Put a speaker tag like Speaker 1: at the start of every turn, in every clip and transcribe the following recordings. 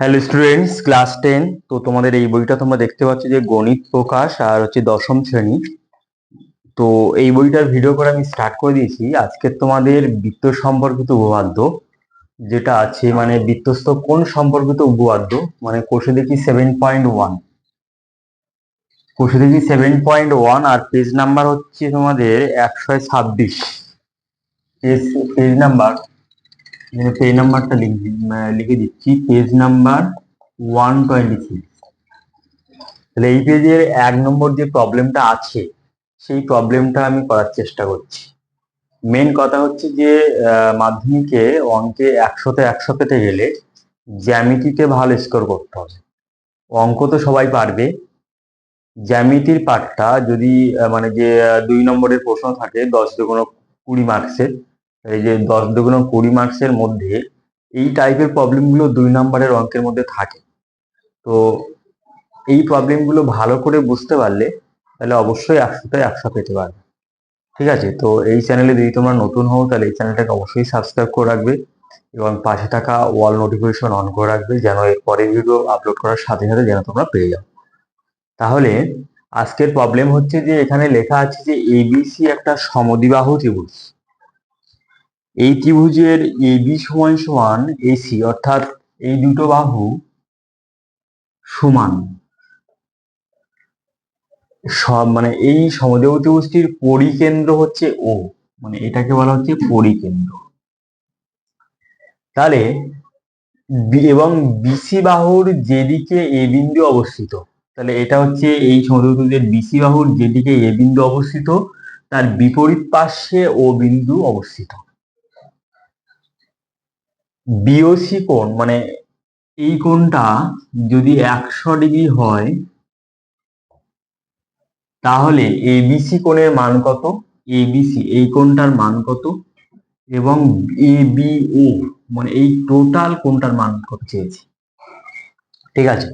Speaker 1: Hello students class ten তো তোমাদের এই বইটা তোমরা দেখতে পাচ্ছ যে গণিত প্রকাশ আর হচ্ছে দশম শ্রেণি। তো এই বইটার ভিডিও করে আমি স্টার্ট করে দিয়েছি। আজকে তোমাদের বৃত্ত সম্পর্কিত উপপাদ্য, যেটা আছে মানে বৃত্তস্থ কোন সম্পর্কিত উপপাদ্য? মানে কোষে দেখি সেভেন পয়েন্ট ওয়ান কোষে দেখি সেভেন পয়েন্ট ওয়ান আর পেজ নাম্বার হচ্ছে তোমাদের একশো ছাব্বিশ। পেজ পেজ নাম্বার পেজ নাম্বারটা লিখে দিচ্ছি page number one twenty six তাহলে এই পেজের এক নম্বর যে প্রবলেমটা আছে, সেই প্রবলেমটা আমি করার চেষ্টা করছি। মেন কথা হচ্ছে যে মাধ্যমিকে অঙ্কে একশোতে একশো পেতে গেলে জ্যামিতিতে ভালো স্কোর করতে হবে। অঙ্ক তো সবাই পারবে। জ্যামিতির পার্টটা যদি মানে যে দুই নম্বরের প্রশ্ন থাকে, দশ দুগুণ কুড়ি মার্কসের এই যে দশ দুগুণ কুড়ি মার্কসের মধ্যে এই টাইপের প্রবলেমগুলো দুই নম্বরের অঙ্কের মধ্যে থাকে। তো এই প্রবলেমগুলো ভালো করে বুঝতে পারলে তাহলে অবশ্যই একশোতে একশো পেতে পারবে। ঠিক আছে? তো এই চ্যানেলে যদি তোমরা নতুন হও, তাহলে এই চ্যানেলটাকে অবশ্যই সাবস্ক্রাইব করে রাখবে এবং পাশে থাকা ওয়াল নোটিফিকেশন অন করে রাখবে যেন এর পরের ভিডিও আপলোড করার সাথে সাথে যেন তোমরা পেয়ে যাও। তাহলে আজকের প্রবলেম হচ্ছে যে এখানে লেখা আছে যে এবিসি একটা সমদ্বিবাহু ত্রিভুজ। এই ত্রিভুজের এবি সমান সমান এসি অর্থাৎ এই দুটো বাহু সমান। সব মানে এই সমদেব ত্রিভুজটির পরিকেন্দ্র হচ্ছে ও মানে এটাকে বলা হচ্ছে পরিকেন্দ্র। তাহলে এবং বিসি বাহুর যেদিকে এ বিন্দু অবস্থিত, তাহলে এটা হচ্ছে এই সমদেব বিসি বাহুর যেদিকে এ বিন্দু অবস্থিত, তার বিপরীত পার্শ্বে ও বিন্দু অবস্থিত। বিওসি কোণ মানে এই কোণটা যদি একশো ডিগ্রি হয়, তাহলে এবিসি কোণের মান কত? এবিসি এই কোণটার মান কত? এবং এবিও মানে এই টোটাল কোণটার মান কত চেয়েছি? ঠিক আছে?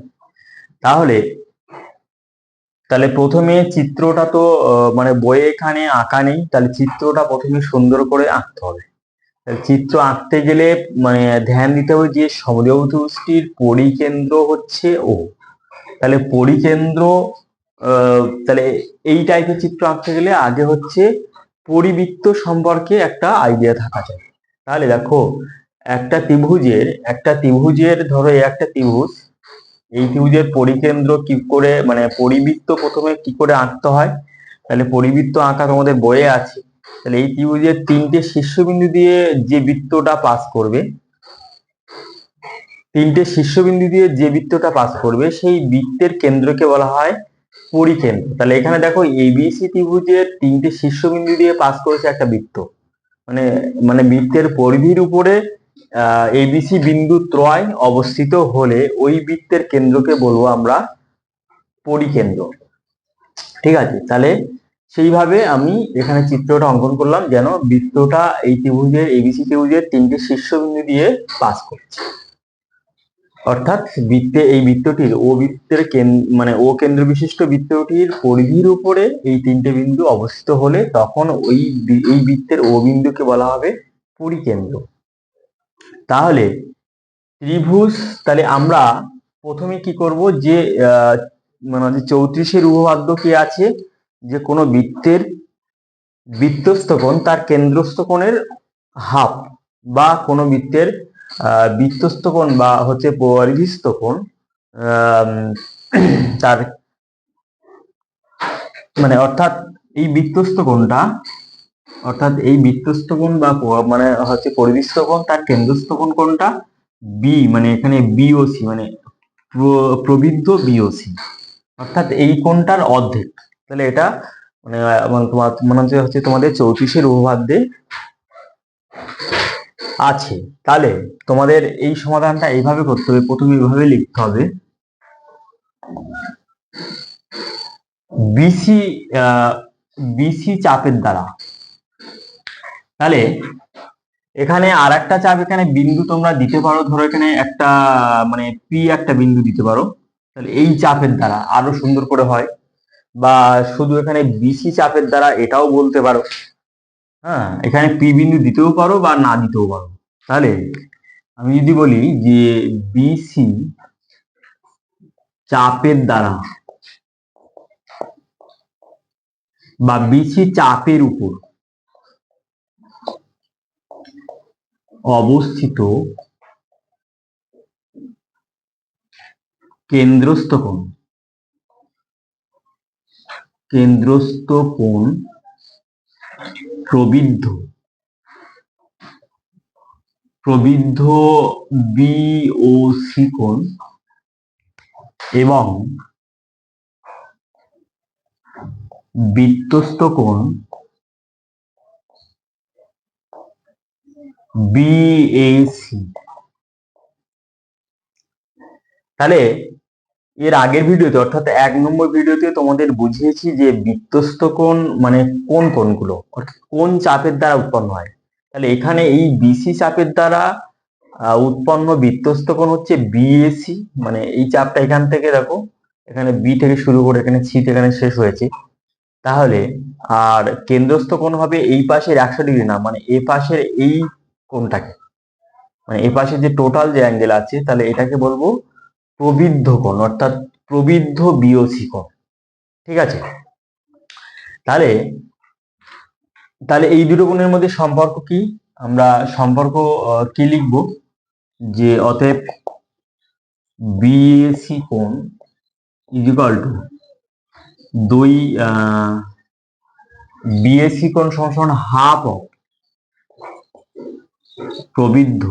Speaker 1: তাহলে তাহলে প্রথমে চিত্রটা তো মানে বইয়ে এখানে আঁকা নেই, তাহলে চিত্রটা প্রথমে সুন্দর করে আঁকতে হবে। চিত্র আঁকতে গেলে মানে ধ্যান দিতে হবে যে সমদ্বিবাহুটির পরিকেন্দ্র হচ্ছে ও। তাহলে পরিকেন্দ্র তাহলে এই টাইপের চিত্র আঁকতে গেলে আগে হচ্ছে পরিবৃত্ত সম্পর্কে একটা আইডিয়া থাকা যায়। তাহলে দেখো, একটা ত্রিভুজের একটা ত্রিভুজের ধরো একটা ত্রিভুজ, এই ত্রিভুজের পরিকেন্দ্র কি করে মানে পরিবৃত্ত প্রথমে কি করে আঁকতে হয়? তাহলে পরিবৃত্ত আঁকা তোমাদের বইয়ে আছে। তাহলে এই ত্রিভুজের তিনটে শীর্ষবিন্দু দিয়ে যে বৃত্তটা পাস করবে, তিনটে শীর্ষবিন্দু দিয়ে যে বৃত্তটা পাস করবে, সেই বৃত্তের কেন্দ্রকে বলা হয় পরিকেন্দ্র। তাহলে এখানে দেখো এবিসি ত্রিভুজের তিনটে শীর্ষবিন্দু দিয়ে পাস করেছে একটা বৃত্ত। মানে মানে বৃত্তের পরিধির উপরে এবিসি বিন্দু ত্রয় অবস্থিত হলে ওই বৃত্তের কেন্দ্রকে বলব আমরা পরিকেন্দ্র। ঠিক আছে? তাহলে সেইভাবে আমি এখানে চিত্রটা অঙ্কন করলাম, যেন বৃত্তটা এই ত্রিভুজের এবিসি ত্রিভুজের তিনটে শীর্ষবিন্দু দিয়ে পাস করছে। অর্থাৎ বৃত্তে, এই বৃত্তটির ও বৃত্তের মানে ও কেন্দ্র বিশিষ্ট বৃত্তটির পরিধির উপরে এই তিনটে বিন্দু অবস্থিত হলে তখন ওই এই বৃত্তের ও বিন্দুকে বলা হবে পরিকেন্দ্র। তাহলে ত্রিভুজ, তাহলে আমরা প্রথমে কি করব যে মানে চৌত্রিশের উপপাদ্য কি আছে যে কোনো বৃত্তের বৃত্তস্থ কোণ তার কেন্দ্রস্থ কোণের হাফ বা কোনো বৃত্তের আহ, বৃত্তস্থ কোণ বা হচ্ছে পরিধিস্থ কোণ তার মানে অর্থাৎ এই বৃত্তস্থ কোণটা অর্থাৎ এই বৃত্তস্থ কোণ বা মানে হচ্ছে পরিধিস্থ কোণ তার কেন্দ্রস্থ কোণ কোনটা বি মানে এখানে বিওসি মানে প্র- প্রবৃদ্ধ বিওসি অর্থাৎ এই কোণটার অর্ধেক। তাহলে এটা মানে তোমার, মনে হচ্ছে হচ্ছে তোমাদের চৌত্রিশের উপপাদ্যে আছে। তাহলে তোমাদের এই সমাধানটা এইভাবে করতে হবে, প্রথমে এইভাবে লিখতে হবে। বিসি বিসি চাপের দ্বারা। তাহলে এখানে আর একটা চাপ, এখানে বিন্দু তোমরা দিতে পারো, ধরো এখানে একটা মানে পি একটা বিন্দু দিতে পারো। তাহলে এই চাপের দ্বারা আরও সুন্দর করে হয়। বা শুধু এখানে বিসি চাপের দ্বারা এটাও বলতে পারো। হ্যাঁ এখানে পি বিন্দু দিতেও পারো বা না দিতেও পারো। তাহলে আমি যদি বলি যে বিসি চাপের দ্বারা বা বিসি চাপের উপর অবস্থিত কেন্দ্রস্থ কোণ কেন্দ্রস্থ কোণ প্রবৃদ্ধ। প্রবৃদ্ধ বি ও সি কোণ এবং বৃত্তস্থ কোণ বিএসি তাহলে এর আগের ভিডিওতে, অর্থাৎ এক নম্বর ভিডিওতে তোমাদের বুঝিয়েছি যে বৃত্তস্থ কোণ মানে কোন কোণগুলো, অর্থাৎ কোন চাপের দ্বারা উৎপন্ন হয়। তাহলে এখানে এই বিসি চাপের দ্বারা উৎপন্ন বৃত্তস্থ কোণ হচ্ছে বিএসি মানে এই চাপটা এখান থেকে দেখো, এখানে বি থেকে শুরু করে এখানে সি এখানে শেষ হয়েছে। তাহলে, আর কেন্দ্রস্থ কোণ হবে এই পাশের একশো ডিগ্রি, না মানে এ পাশের এই কোণটাকে মানে এ পাশে যে টোটাল যে অ্যাঙ্গেল আছে, তাহলে এটাকে বলব প্রবৃদ্ধ কোণ, অর্থাৎ প্রবৃদ্ধ বিওসি কোণ। ঠিক আছে? তাহলে তাহলে এই দুটো কোণের মধ্যে সম্পর্ক কি? আমরা সম্পর্ক কি লিখব? যে অতএব বিএসি কোণ ইজিক্যাল টু দুই বিএসি কোণ সমান হাফ অফ প্রবৃদ্ধ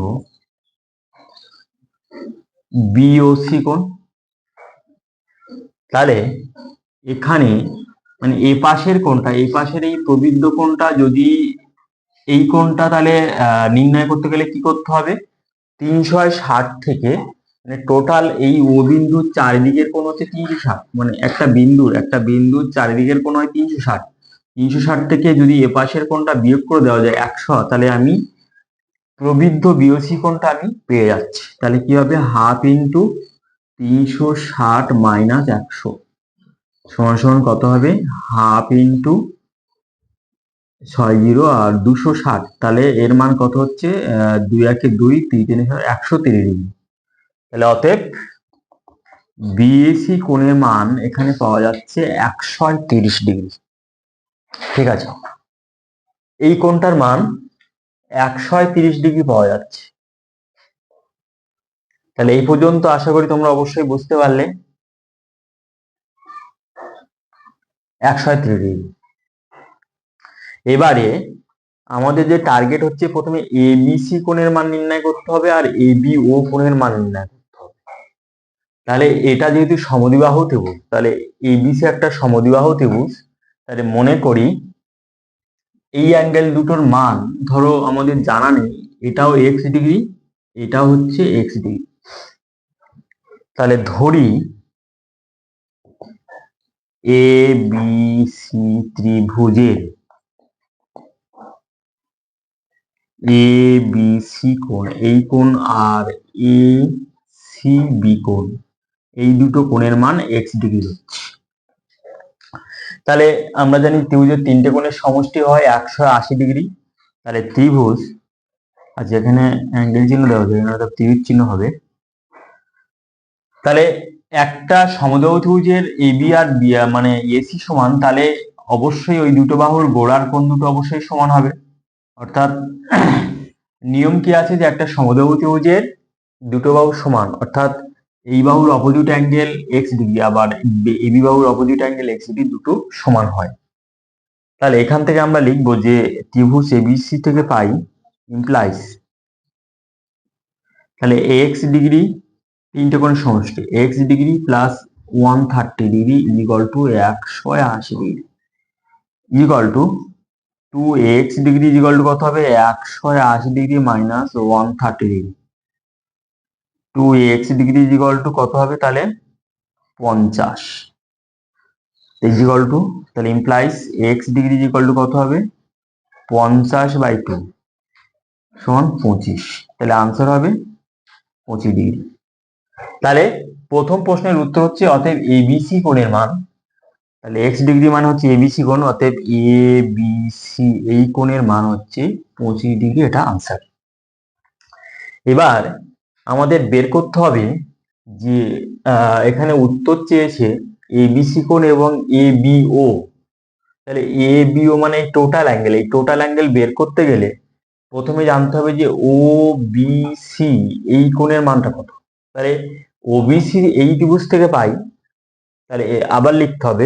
Speaker 1: বিওসি কোণ? তাহলে এখানে মানে এ পাশের কোণটা এই পাশের এই প্রবৃদ্ধ কোণটা যদি এই কোণটা তাহলে নির্ণয় করতে গেলে কি করতে হবে? তিনশো ষাট থেকে মানে টোটাল এই ও বিন্দুর চারিদিকের কোণ হচ্ছে তিনশো ষাট। মানে একটা বিন্দুর একটা বিন্দুর চারিদিকের কোণ হয় তিনশো ষাট। তিনশো ষাট থেকে যদি এ পাশের কোণটা বিয়োগ করে দেওয়া যায় একশো, তাহলে আমি প্রবৃদ্ধ বিওসি কোণটা আমি পেয়ে যাচ্ছি। তাহলে কি হবে? হাফ ইন্টু তিনশো ষাট মাইনাস একশো। সমান সমান কত হবে? হাফ ইন্টু ছয় জিরো আর দুশো ষাট। তাহলে এর মান কত হচ্ছে? দুই একে দুই, তিন তিন একশো তিরিশ ডিগ্রি। তাহলে অতএব বিএসি কোণের মান এখানে পাওয়া যাচ্ছে একশো তিরিশ ডিগ্রি। ঠিক আছে? এই কোণটার মান একশো তিরিশ ডিগ্রি পাওয়া যাচ্ছে। তাহলে এই পর্যন্ত আশা করি তোমরা অবশ্যই বুঝতে পারলে। একশো তিরিশ ডিগ্রি। এবারে আমাদের যে টার্গেট হচ্ছে প্রথমে এবিসি কোণের মান নির্ণয় করতে হবে আর এবি ও কোণের মান নির্ণয় করতে হবে। তাহলে এটা যেহেতু সমদ্বিবাহু ত্রিভুজ, তাহলে এবিসি একটা সমদ্বিবাহু ত্রিভুজ, তাহলে মনে করি এই অ্যাঙ্গেল দুটোর মান, ধরো আমাদের জানা নেই, এটাও এক্স ডিগ্রি এটা হচ্ছে এক্স ডিগ্রি তাহলে ধরি এ বি সি ত্রিভুজের। এ বি সি কোণ, এই কোণ আর এ সি বি কোণ, এই দুটো কোণের মান এক্স ডিগ্রি হচ্ছে। তাহলে আমরা জানি ত্রিভুজের তিনটে কোণের সমষ্টি হয় একশো আশি ডিগ্রি। তাহলে ত্রিভুজ, আর যেখানে অ্যাঙ্গেল চিহ্ন দেওয়া হবে একটা ত্রিভুজ চিহ্ন হবে। তাহলে একটা সমদ্বাহু ত্রিভুজের এবি আর মানে এসি সমান, তাহলে অবশ্যই ওই দুটো বাহুর গোড়ার কোণ দুটো অবশ্যই সমান হবে। অর্থাৎ নিয়ম কি আছে যে একটা সমদ্বাহু ত্রিভুজের দুটো বাহু সমান? অর্থাৎ এই বাহুর অপোজিট অ্যাঙ্গেল এক্স ডিগ্রি আবার এবি বাহুর অপোজিট অ্যাঙ্গেল এক্স ডিগ্রি দুটো সমান হয়। তাহলে এখান থেকে আমরা লিখব যে ত্রিভুজ এবিসি থেকে পাই ইমপ্লাইজ তাহলে এক্স ডিগ্রি তিনটে কোণ সমষ্টি x degree plus one thirty degree equal to একশো আশি degree. Equal to two x degree equal to কত হবে? একশো আশি degree minus one thirty degree. Two x degree equal to কত হবে তাহলে? পঞ্চাশ। ইজিকল টু, তাহলে implies x degree equal to কত হবে? পঞ্চাশ বাই টু সমান পঁচিশ। তাহলে আনসার হবে পঁচিশ ডিগ্রি। তাহলে প্রথম প্রশ্নের উত্তর হচ্ছে, অতএব এবিসি কোণের মান। তাহলে এক্স ডিগ্রি মানে হচ্ছে এবিসি কোণ, অতএব এ বি সি এই কোণের মান হচ্ছে পঁচিশ ডিগ্রি, এটা আনসার এবার আমাদের বের করতে হবে যে এখানে উত্তর চেয়েছে এ এবিসি কোণ এবং এ বিও তাহলে এ বিও মানে টোটাল অ্যাঙ্গেল এই টোটাল অ্যাঙ্গেল বের করতে গেলে প্রথমে জানতে হবে যে ও বিসি এই কোণের মানটা কত। তাহলে ও ওবিসি এই ত্রিভুজ থেকে পাই, তাহলে আবার লিখতে হবে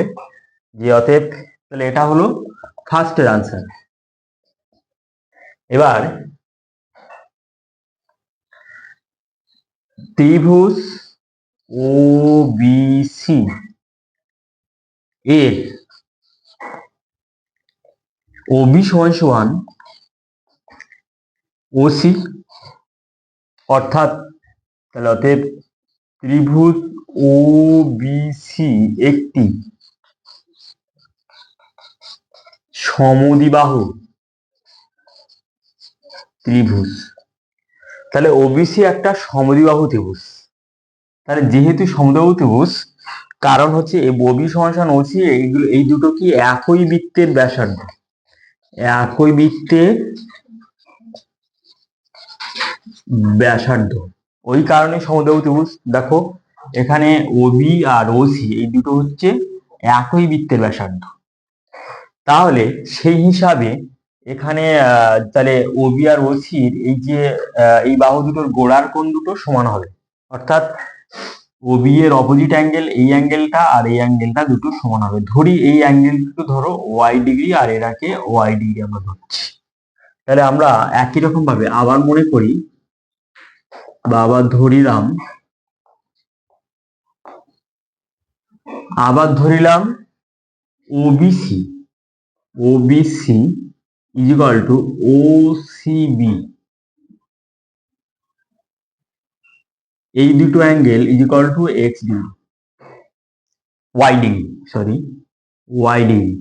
Speaker 1: যে অতএব তাহলে এটা হলো ফার্স্টের আনসার এবার ত্রিভুজ ও বিসি এর ওবি সমান ওসি অর্থাৎ তাহলে অতএব ত্রিভুজ ও বিসি একটি সমদিবাহু ত্রিভুজ। তাহলে ওবিসি একটা সমদিবাহু ত্রিভুজ। তাহলে যেহেতু সমদিবাহু ত্রিভুজ, কারণ হচ্ছে ওবি সমান ওসি এইগুলো, এই দুটো কি একই বৃত্তের ব্যাসার্ধ? একই বৃত্তের ব্যাসার্ধ। ওই কারণে সমুদ্র ত্রিভুজ, দেখো, এখানে ওবি আর ওসি এই দুটো হচ্ছে একই বৃত্তের ব্যাসার্ধ। তাহলে সেই হিসাবে এখানে তাহলে ওবি আর ওসির এই যে এই বাহু দুটোর গোড়ার কোণ দুটো সমান হবে। অর্থাৎ ওবি এর অপোজিট অ্যাঙ্গেল এই অ্যাঙ্গেলটা আর এই অ্যাঙ্গেলটা দুটো সমান হবে। ধরি এই অ্যাঙ্গেল দুটো ধরো ওয়াই ডিগ্রি আর এরাকে ওয়াই ডিগ্রি আমরা ধরছি। তাহলে আমরা একই রকম ভাবে আবার মনে করি, বা আবার ধরিলাম আবার ধরিলাম, OBC OBC equal to OCB এই দুটো angle equal to x degree y degree sorry y degree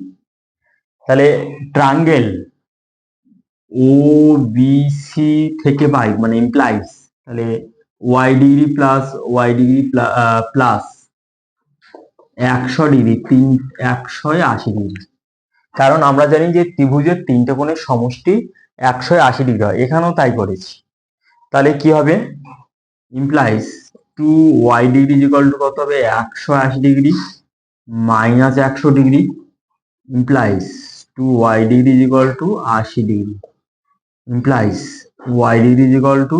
Speaker 1: তাহলে ট্রাঙ্গেল ও বিসি থেকে পাই মানে ইমপ্লাইজ তাহলে y degree plus y degree plus একশো ডিগ্রি তিন একশো আশি ডিগ্রি কারণ আমরা জানি যে ত্রিভুজের তিনটে কোণের সমষ্টি একশো আশি ডিগ্রি হয়। এখানেও তাই করেছি। তাহলে কি হবে? Implies two y degree equal to কত হবে? একশো আশি ডিগ্রি মাইনাস একশো degree implies two y degree equal to আশি degree. Implies y degree equal to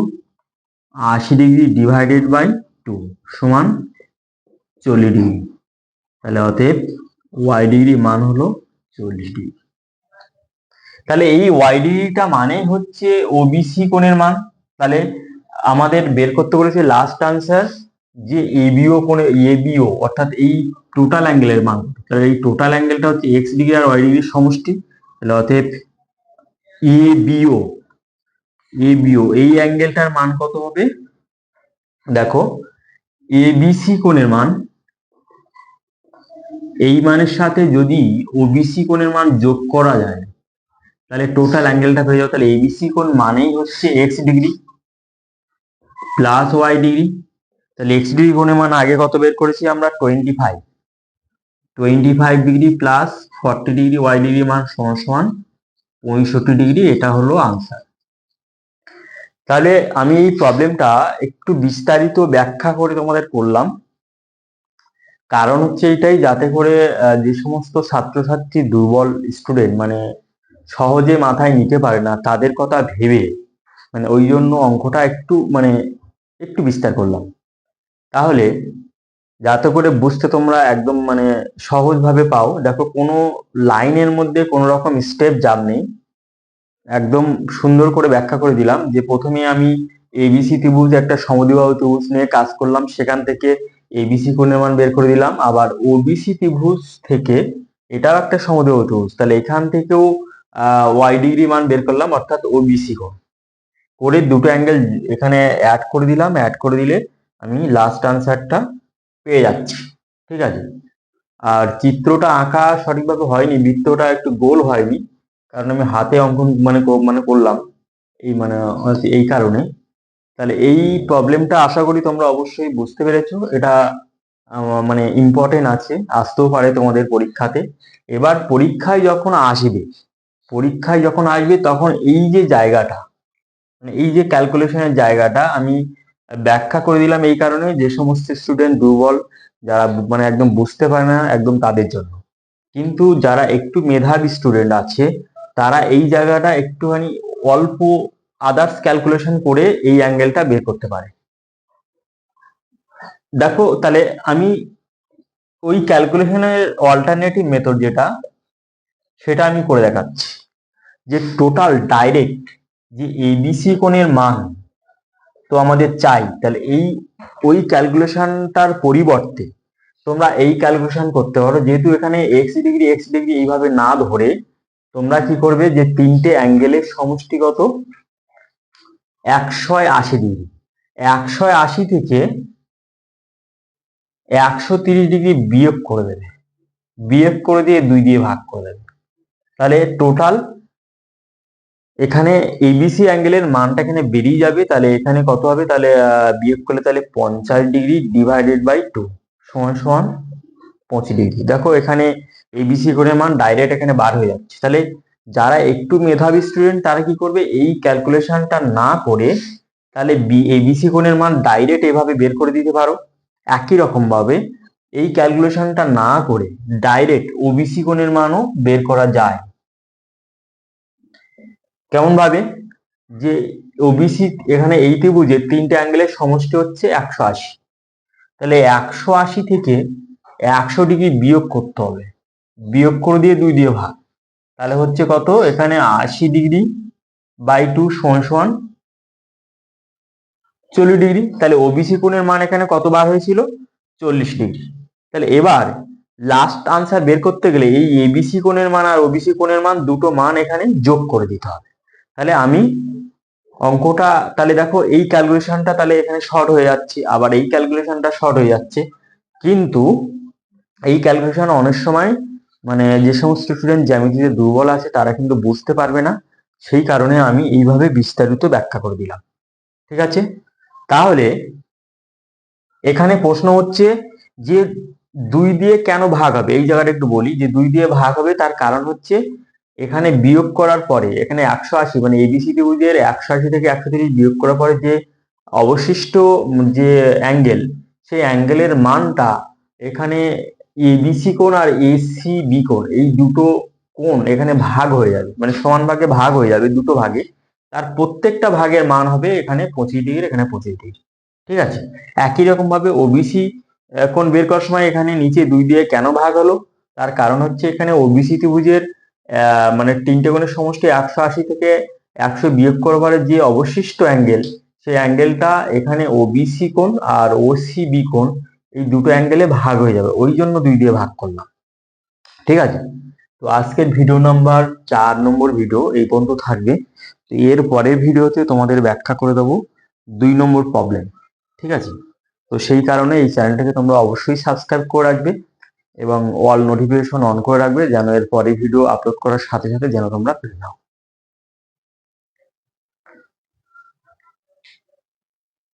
Speaker 1: আশি ডিগ্রি ডিভাইডেড বাই টু সমান চল্লিশ ডিগ্রি। তাহলে অতএব ওয়াই ডিগ্রি মান হলো চল্লিশ তাহলে এই ওয়াই ডিগ্রিটা মানে হচ্ছে ওবিসি কোণের মান। তাহলে আমাদের বের করতে বলেছে লাস্ট আনসার যে এবিও কোণে এবিও অর্থাৎ এই টোটাল অ্যাঙ্গেলের মান। তাহলে এই টোটাল অ্যাঙ্গেলটা হচ্ছে এক্স ডিগ্রি আর ওয়াই ডিগ্রির সমষ্টি। তাহলে অতএব এবিও এবিও এই অ্যাঙ্গেলটার মান কত হবে? দেখো এবিসি কোণের মান এই মানের সাথে যদি ওবিসি কোণের মান যোগ করা যায়, তাহলে টোটাল অ্যাঙ্গেলটা হয়ে যাও তাহলে এবিসি কোণ মানেই হচ্ছে x degree plus y degree তাহলে এক্স ডিগ্রি কোণের মান আগে কত বের করেছি আমরা? Twenty five twenty five degree plus forty degree y degree মান সমান সমান পঁয়ষট্টি ডিগ্রি এটা হলো আনসার তাহলে আমি এই প্রবলেমটা একটু বিস্তারিত ব্যাখ্যা করে তোমাদের করলাম। কারণ হচ্ছে এটাই যাতে করে যে সমস্ত ছাত্রছাত্রী দুর্বল স্টুডেন্ট মানে সহজে মাথায় নিতে পারে না, তাদের কথা ভেবে মানে ওই জন্য অঙ্কটা একটু মানে একটু বিস্তার করলাম। তাহলে, যাতে করে বুঝতে তোমরা একদম মানে সহজভাবে পাও, দেখো কোনো লাইনের মধ্যে কোনো রকম স্টেপ জাম নেই। একদম সুন্দর করে ব্যাখ্যা করে দিলাম যে প্রথমে আমি এবিসি ত্রিভুজ, একটা সমদ্বিবাহু ত্রিভুজ নিয়ে কাজ করলাম, সেখান থেকে এবিসি কোণের মান বের করে দিলাম। আবার ওবিসি ত্রিভুজ থেকে এটাও একটা সমদ্বিবাহু ত্রিভুজ। তাহলে এখান থেকেও ওয়াই ডিগ্রি মান বের করলাম, অর্থাৎ ওবিসি কোণ। করে দুটো অ্যাঙ্গেল এখানে অ্যাড করে দিলাম। অ্যাড করে দিলে আমি লাস্ট আনসারটা পেয়ে যাচ্ছি। ঠিক আছে? আর চিত্রটা আঁকা সঠিকভাবে হয়নি, বৃত্তটা একটু গোল হয়নি। কারণ আমি হাতে অঙ্কন মানে মানে করলাম। এই মানে এই কারণে। তাহলে এই প্রবলেমটা আশা করি তোমরা অবশ্যই বুঝতে পেরেছ। এটা মানে ইম্পর্টেন্ট আছে, আসতেও পারে তোমাদের পরীক্ষাতে। এবার পরীক্ষায় যখন আসবে, পরীক্ষায় যখন আসবে তখন এই যে জায়গাটা মানে এই যে ক্যালকুলেশনের জায়গাটা, আমি ব্যাখ্যা করে দিলাম এই কারণে যে সমস্ত স্টুডেন্ট দুর্বল, যারা মানে একদম বুঝতে পারে না একদম তাদের জন্য। কিন্তু যারা একটু মেধাবী স্টুডেন্ট আছে, তারা এই জায়গাটা একটুখানি অল্প আদার্স ক্যালকুলেশন করে এই অ্যাঙ্গেলটা বের করতে পারে। দেখো, তাহলে আমি ওই ক্যালকুলেশনের অল্টারনেটিভ মেথড যেটা, সেটা আমি করে দেখাচ্ছি। যে টোটাল ডাইরেক্ট যে এবিসি কোণের মান তো আমাদের চাই, তাহলে এই, ওই ক্যালকুলেশনটার পরিবর্তে তোমরা এই ক্যালকুলেশন করতে পারো। যেহেতু এখানে এক্স ডিগ্রি এক্স ডিগ্রি এইভাবে না ধরে তোমরা কি করবে যে তিনটে অ্যাঙ্গেলের সমষ্টিগত একশো আশি ডিগ্রি। একশো আশি থেকে একশো তিরিশ ডিগ্রি বিয়োগ করে দেবে। বিয়োগ করে দিয়ে দুই দিয়ে ভাগ করে দেবে। তাহলে টোটাল এখানে এবিসি অ্যাঙ্গেলের মানটা এখানে বেরিয়ে যাবে, তাহলে এখানে কত হবে? তাহলে বিয়োগ করলে তাহলে পঞ্চাশ ডিগ্রি ডিভাইডেড বাই টু সমান সমান পঁচিশ ডিগ্রি। দেখো এখানে এবিসি কোণের মান ডাইরেক্ট এখানে বার হয়ে যাচ্ছে। তাহলে যারা একটু মেধাবী স্টুডেন্ট তারা কি করবে? এই ক্যালকুলেশনটা না করে তাহলে বি এবিসি কোণের মান ডাইরেক্ট এভাবে বের করে দিতে পারো। একই রকম ভাবে এই ক্যালকুলেশনটা না করে ডাইরেক্ট ওবিসি কোণের মানও বের করা যায়। কেমন ভাবে? যে ওবিসি এখানে এই ত্রিভুজের তিনটে অ্যাঙ্গেলের সমষ্টি হচ্ছে একশো আশি। তাহলে একশো আশি থেকে একশো ডিগ্রি বিয়োগ করতে হবে। বিয়োগ করে দিয়ে দুই দিয়ে ভাগ। তাহলে হচ্ছে কত? এখানে আশি ডিগ্রি বাই টু সমান সমান চল্লিশ ডিগ্রি। তাহলে ওবিসি কোণের মান এখানে কত বার হয়েছিল? চল্লিশ ডিগ্রি। তাহলে এবার লাস্ট আনসার বের করতে গেলে এই এবিসি কোণের মান আর ওবিসি কোণের মান দুটো মান এখানে যোগ করে দিতে হবে। তাহলে আমি অঙ্কটা, তাহলে দেখো এই ক্যালকুলেশনটা তাহলে এখানে শর্ট হয়ে যাচ্ছে, আবার এই ক্যালকুলেশনটা শর্ট হয়ে যাচ্ছে। কিন্তু এই ক্যালকুলেশন অনেক সময় মানে যে সমস্ত স্টুডেন্ট জ্যামিতিতে দুর্বল আছে, তারা কিন্তু বুঝতে পারবে না। সেই কারণে আমি এইভাবে বিস্তারিত ব্যাখ্যা করে দিলাম। ঠিক আছে? তাহলে এখানে প্রশ্ন হচ্ছে যে দুই দিয়ে কেন ভাগ হবে? এই জায়গাটা একটু বলি। যে দুই দিয়ে ভাগ হবে, তার কারণ হচ্ছে এখানে বিয়োগ করার পরে, এখানে একশো আশি মানে এবিসি ত্রিভুজের একশো আশি থেকে একশো তিরিশ বিয়োগ করার পরে যে অবশিষ্ট যে অ্যাঙ্গেল সেই অ্যাঙ্গেলের মানটা এখানে এবিসি কোণ আর এসি বি কোণ, এই দুটো কোণ এখানে ভাগ হয়ে যাবে মানে সমান ভাগে ভাগ হয়ে যাবে দুটো ভাগে। তার প্রত্যেকটা ভাগের মান হবে এখানে পঁচিশ ডিগ্রি, এখানে পঁচিশ ডিগ্রি, ঠিক আছে? একই রকম ভাবে ওবিসি কোণ বের করার সময় এখানে নিচে দুই দিয়ে কেন ভাগ হলো? তার কারণ হচ্ছে এখানে ওবিসি ত্রিভুজের মানে তিনটে কোণের সমষ্টি একশো আশি থেকে একশো বিয়োগ করবার যে অবশিষ্ট অ্যাঙ্গেল, সেই অ্যাঙ্গেলটা এখানে ওবিসি কোণ আর ওসি বি কোণ এই দুটো অ্যাঙ্গেলে ভাগ হয়ে যাবে। ওই জন্য দুই দিয়ে ভাগ করলাম। ঠিক আছে? তো আজকের ভিডিও নাম্বার চার নম্বর ভিডিও এই পর্যন্ত থাকবে। তো এর পরের ভিডিওতে তোমাদের ব্যাখ্যা করে দেবো দুই নম্বর প্রবলেম ঠিক আছে? তো সেই কারণে এই চ্যানেলটাকে তোমরা অবশ্যই সাবস্ক্রাইব করে রাখবে এবং অল নোটিফিকেশন অন করে রাখবে যেন এর পরে ভিডিও আপলোড করার সাথে সাথে যেন তোমরা পেয়ে যাও।